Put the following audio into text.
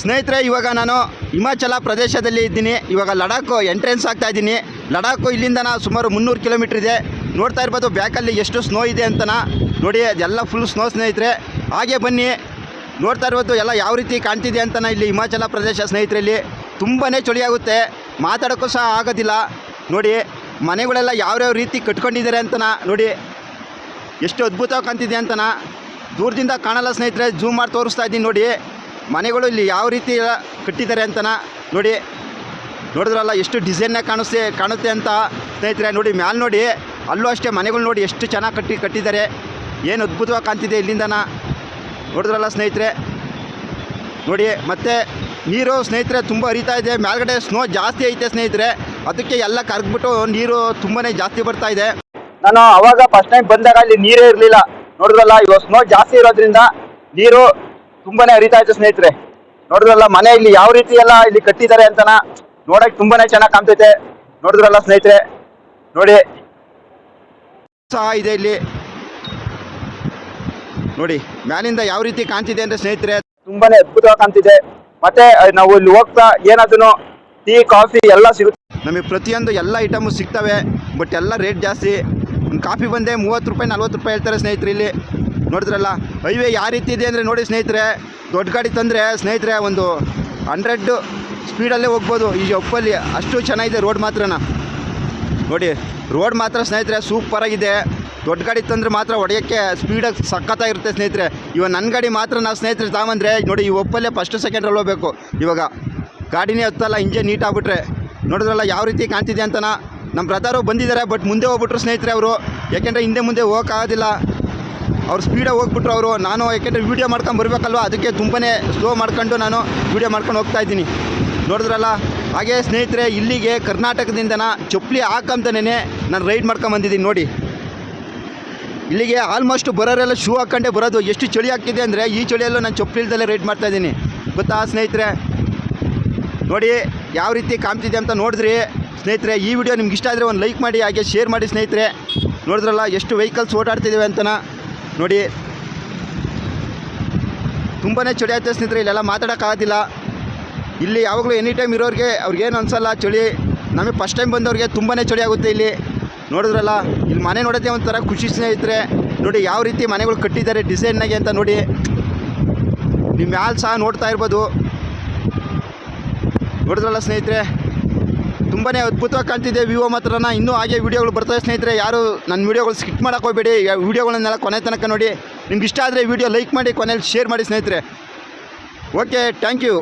ಸ್ನೇಹಿತರೆ, ಇವಾಗ ನಾನು ಹಿಮಾಚಲ ಪ್ರದೇಶದಲ್ಲಿ ಇದ್ದೀನಿ. ಇವಾಗ ಲಡಾಖು ಎಂಟ್ರೆನ್ಸ್ ಆಗ್ತಾ ಇದ್ದೀನಿ. ಲಡಾಖು ಇಲ್ಲಿಂದ ಸುಮಾರು ಮುನ್ನೂರು ಕಿಲೋಮೀಟ್ರ್ ಇದೆ. ನೋಡ್ತಾ ಇರ್ಬೋದು ಬ್ಯಾಕಲ್ಲಿ ಎಷ್ಟು ಸ್ನೋ ಇದೆ ಅಂತನ ನೋಡಿ, ಅದೆಲ್ಲ ಫುಲ್ ಸ್ನೋ ಸ್ನೇಹಿತರೆ. ಹಾಗೆ ಬನ್ನಿ. ನೋಡ್ತಾ ಇರ್ಬೋದು ಎಲ್ಲ ಯಾವ ರೀತಿ ಕಾಣ್ತಿದೆ ಅಂತನ ಇಲ್ಲಿ ಹಿಮಾಚಲ ಪ್ರದೇಶ ಸ್ನೇಹಿತರಲ್ಲಿ. ತುಂಬಾ ಚಳಿ ಆಗುತ್ತೆ ಮಾತಾಡೋಕ್ಕೂ ಸಹ ಆಗೋದಿಲ್ಲ. ನೋಡಿ, ಮನೆಗಳೆಲ್ಲ ಯಾವ್ಯಾವ ರೀತಿ ಕಟ್ಕೊಂಡಿದ್ದಾರೆ ಅಂತನ ನೋಡಿ. ಎಷ್ಟು ಅದ್ಭುತವಾಗಿ ಕಾಣ್ತಿದೆ ಅಂತನ ದೂರದಿಂದ ಕಾಣಲ್ಲ ಸ್ನೇಹಿತರೆ. ಜೂಮ್ ಮಾಡಿ ತೋರಿಸ್ತಾ ಇದ್ದೀನಿ ನೋಡಿ. ಮನೆಗಳು ಇಲ್ಲಿ ಯಾವ ರೀತಿ ಕಟ್ಟಿದ್ದಾರೆ ಅಂತನ ನೋಡಿ. ನೋಡಿದ್ರಲ್ಲ, ಎಷ್ಟು ಡಿಸೈನ್ನಾಗಿ ಕಾಣಿಸ್ತೆ, ಕಾಣುತ್ತೆ ಅಂತ ಸ್ನೇಹಿತರೆ, ನೋಡಿ ಮ್ಯಾಲೆ ನೋಡಿ, ಅಲ್ಲೂ ಅಷ್ಟೇ ಮನೆಗಳು ನೋಡಿ ಎಷ್ಟು ಚೆನ್ನಾಗಿ ಕಟ್ಟಿ ಕಟ್ಟಿದ್ದಾರೆ. ಏನು ಅದ್ಭುತವಾಗಿ ಕಾಣ್ತಿದೆ ಇಲ್ಲಿಂದನ. ನೋಡಿದ್ರಲ್ಲ ಸ್ನೇಹಿತರೆ? ನೋಡಿ, ಮತ್ತು ನೀರು ಸ್ನೇಹಿತರೆ ತುಂಬ ಹರಿತಾ ಇದೆ. ಮೇಲ್ಗಡೆ ಸ್ನೋ ಜಾಸ್ತಿ ಐತೆ ಸ್ನೇಹಿತರೆ. ಅದಕ್ಕೆ ಎಲ್ಲ ಕರ್ಗ್ಬಿಟ್ಟು ನೀರು ತುಂಬಾ ಜಾಸ್ತಿ ಬರ್ತಾ ಇದೆ. ನಾನು ಅವಾಗ ಫಸ್ಟ್ ಟೈಮ್ ಬಂದಾಗ ಅಲ್ಲಿ ನೀರೇ ಇರಲಿಲ್ಲ. ನೋಡಿದ್ರಲ್ಲ, ಇವಾಗ ಸ್ನೋ ಜಾಸ್ತಿ ಇರೋದ್ರಿಂದ ನೀರು ತುಂಬಾನೇ ಹರಿತಾ ಇತ್ತು ಸ್ನೇಹಿತರೆ. ನೋಡಿದ್ರಲ್ಲ, ಮನೆ ಇಲ್ಲಿ ಯಾವ ರೀತಿ ಎಲ್ಲ ಇಲ್ಲಿ ಕಟ್ಟಿದ್ದಾರೆ ಅಂತನ ನೋಡಕ್ ತುಂಬಾನೇ ಚೆನ್ನಾಗಿ ಕಾಣ್ತೈತೆ. ನೋಡಿದ್ರಲ್ಲ ಸ್ನೇಹಿತರೆ. ನೋಡಿ. ಸಹ ಇದೆ ಇಲ್ಲಿ. ನೋಡಿ, ಮ್ಯಾಲಿಂದ ಯಾವ ರೀತಿ ಕಾಣ್ತಿದೆ ಅಂದ್ರೆ ಸ್ನೇಹಿತರೆ. ತುಂಬಾನೇ ಅದ್ಭುತವಾಗಿ ಕಾಣ್ತಿದೆ. ಮತ್ತೆ ನಾವು ಇಲ್ಲಿ ಹೋಗ್ತಾ ಏನಾದ್ರು ಟೀ, ಕಾಫಿ ಎಲ್ಲ ಸಿಗುತ್ತೆ. ನಮಗೆ ಪ್ರತಿಯೊಂದು ಎಲ್ಲ ಐಟಮು ಸಿಗ್ತವೆ ಬಟ್ ಎಲ್ಲ ರೇಟ್ ಜಾಸ್ತಿ. ಕಾಫಿ ಬಂದೆ ಮೂವತ್ತು ರೂಪಾಯಿ, ನಲ್ವತ್ತು ರೂಪಾಯಿ ಹೇಳ್ತಾರೆ ಸ್ನೇಹಿತರೆ ಇಲ್ಲಿ. ನೋಡಿದ್ರಲ್ಲ? ಹೈವೇ ಯಾವ ರೀತಿ ಇದೆ ಅಂದರೆ ನೋಡಿ ಸ್ನೇಹಿತರೆ, ದೊಡ್ಡ ಗಾಡಿ ತಂದರೆ ಸ್ನೇಹಿತರೆ ಒಂದು ಹಂಡ್ರೆಡ್ಡು ಸ್ಪೀಡಲ್ಲೇ ಹೋಗ್ಬೋದು. ಈ ಒಪ್ಪಲ್ಲಿ ಅಷ್ಟು ಚೆನ್ನಾಗಿದೆ ರೋಡ್ ಮಾತ್ರನ. ನೋಡಿ ರೋಡ್ ಮಾತ್ರ ಸ್ನೇಹಿತರೆ ಸೂಪರಾಗಿದೆ ದೊಡ್ಡ ಗಾಡಿ ತಂದರೆ ಮಾತ್ರ ಹೊಡೆಯೋಕ್ಕೆ ಸ್ಪೀಡಾಗಿ ಸಖತ್ತಾಗಿರುತ್ತೆ ಸ್ನೇಹಿತರೆ. ಇವಾಗ ನನ್ನ ಗಾಡಿ ಮಾತ್ರ ನಾವು ಸ್ನೇಹಿತರೆ ತಗೊಂಡ್ರೆ ನೋಡಿ ಈ ಒಪ್ಪಲ್ಲೇ ಫಸ್ಟ್ ಸೆಕೆಂಡ್ರಲ್ಲಿ ಹೋಗಬೇಕು. ಇವಾಗ ಗಾಡಿನೇ ಹತ್ತಲ್ಲ ಇಂಜನ್ ನೀಟ್ ಆಗ್ಬಿಟ್ರೆ. ನೋಡಿದ್ರಲ್ಲ ಯಾವ ರೀತಿ ಕಾಣ್ತಿದೆ ಅಂತನ? ನಮ್ಮ ಬ್ರದರು ಬಂದಿದ್ದಾರೆ ಬಟ್ ಮುಂದೆ ಹೋಗ್ಬಿಟ್ರು ಸ್ನೇಹಿತರೆ ಅವರು. ಯಾಕೆಂದರೆ ಹಿಂದೆ ಮುಂದೆ ಹೋಗೋಕ್ಕಾಗೋದಿಲ್ಲ. ಅವ್ರು ಸ್ಪೀಡಾಗಿ ಹೋಗ್ಬಿಟ್ರು ಅವರು. ನಾನು ಯಾಕೆಂದರೆ ವೀಡಿಯೋ ಮಾಡ್ಕೊಂಡು ಬರಬೇಕಲ್ವ? ಅದಕ್ಕೆ ತುಂಬಾ ಸ್ಲೋ ಮಾಡ್ಕೊಂಡು ನಾನು ವೀಡಿಯೋ ಮಾಡ್ಕೊಂಡು ಹೋಗ್ತಾ ಇದ್ದೀನಿ. ನೋಡಿದ್ರಲ್ಲ? ಹಾಗೆ ಸ್ನೇಹಿತರೆ, ಇಲ್ಲಿಗೆ ಕರ್ನಾಟಕದಿಂದನ ಚಪ್ಪಲಿ ಹಾಕಂತನೇ ನಾನು ರೈಡ್ ಮಾಡ್ಕೊಂಡು ಬಂದಿದ್ದೀನಿ ನೋಡಿ. ಇಲ್ಲಿಗೆ ಆಲ್ಮೋಸ್ಟ್ ಬರೋರೆಲ್ಲ ಶೂ ಹಾಕ್ಕೊಂಡೇ ಬರೋದು. ಎಷ್ಟು ಚಳಿ ಆಗ್ತಿದೆ ಅಂದರೆ ಈ ಚಳಿಯಲ್ಲೂ ನಾನು ಚಪ್ಪಲಿ ಇಲ್ದಲ್ಲೇ ರೈಡ್ ಮಾಡ್ತಾ ಇದ್ದೀನಿ. ಗೊತ್ತಾ ಸ್ನೇಹಿತರೆ? ನೋಡಿ, ಯಾವ ರೀತಿ ಕಾಣ್ತಿದೆ ಅಂತ ನೋಡಿದ್ರಿ? ಸ್ನೇಹಿತರೆ, ಈ ವಿಡಿಯೋ ನಿಮ್ಗೆ ಇಷ್ಟ ಆದರೆ ಒಂದು ಲೈಕ್ ಮಾಡಿ, ಹಾಗೆ ಶೇರ್ ಮಾಡಿ ಸ್ನೇಹಿತರೆ. ನೋಡಿದ್ರಲ್ಲ, ಎಷ್ಟು ವೆಹಿಕಲ್ಸ್ ಓಡಾಡ್ತಿದ್ದೇವೆ ಅಂತನ. ನೋಡಿ. ತುಂಬಾ ಚಳಿ ಆಯ್ತು ಸ್ನೇಹಿತರೆ, ಇಲ್ಲೆಲ್ಲ ಮಾತಾಡೋಕ್ಕಾಗೋದಿಲ್ಲ. ಇಲ್ಲಿ ಯಾವಾಗಲೂ ಎನಿ ಟೈಮ್ ಇರೋರಿಗೆ ಅವ್ರಿಗೇನು ಅನಿಸಲ್ಲ ಚಳಿ. ನಮಗೆ ಫಸ್ಟ್ ಟೈಮ್ ಬಂದವ್ರಿಗೆ ತುಂಬಾ ಚಳಿ ಆಗುತ್ತೆ ಇಲ್ಲಿ. ನೋಡಿದ್ರಲ್ಲ, ಇಲ್ಲಿ ಮನೆ ನೋಡೋದೇ ಒಂಥರ ಖುಷಿ ಸ್ನೇಹಿತರೆ. ನೋಡಿ ಯಾವ ರೀತಿ ಮನೆಗಳು ಕಟ್ಟಿದ್ದಾರೆ ಡಿಸೈನ್ನಾಗೆ ಅಂತ ನೋಡಿ. ನಿಮ್ಮ ಮ್ಯಾಲೆ ಸಹ ನೋಡ್ತಾ ಇರ್ಬೋದು. ನೋಡಿದ್ರಲ್ಲ ಸ್ನೇಹಿತರೆ ತುಂಬಾ ಅದ್ಭುತವಾಗಿ ಕಾಣ್ತಿದೆ ವಿವೋ ಮಾತ್ರ ಇನ್ನೂ ಹಾಗೆ ವೀಡಿಯೋಗಳು ಬರ್ತವೆ ಸ್ನೇಹಿತರೆ, ಯಾರು ನನ್ನ ವೀಡಿಯೋಗಳು ಸ್ಕಿಪ್ ಮಾಡೋಕೆ ಹೋಗಬೇಡಿ. ವೀಡಿಯೋಗಳನ್ನೆಲ್ಲ ಕೊನೆ ತನಕ ನೋಡಿ. ನಿಮ್ಗೆ ಇಷ್ಟ ಆದರೆ ವೀಡಿಯೋ ಲೈಕ್ ಮಾಡಿ, ಕೊನೆಯಲ್ಲಿ ಶೇರ್ ಮಾಡಿ ಸ್ನೇಹಿತರೆ. Okay, thank you.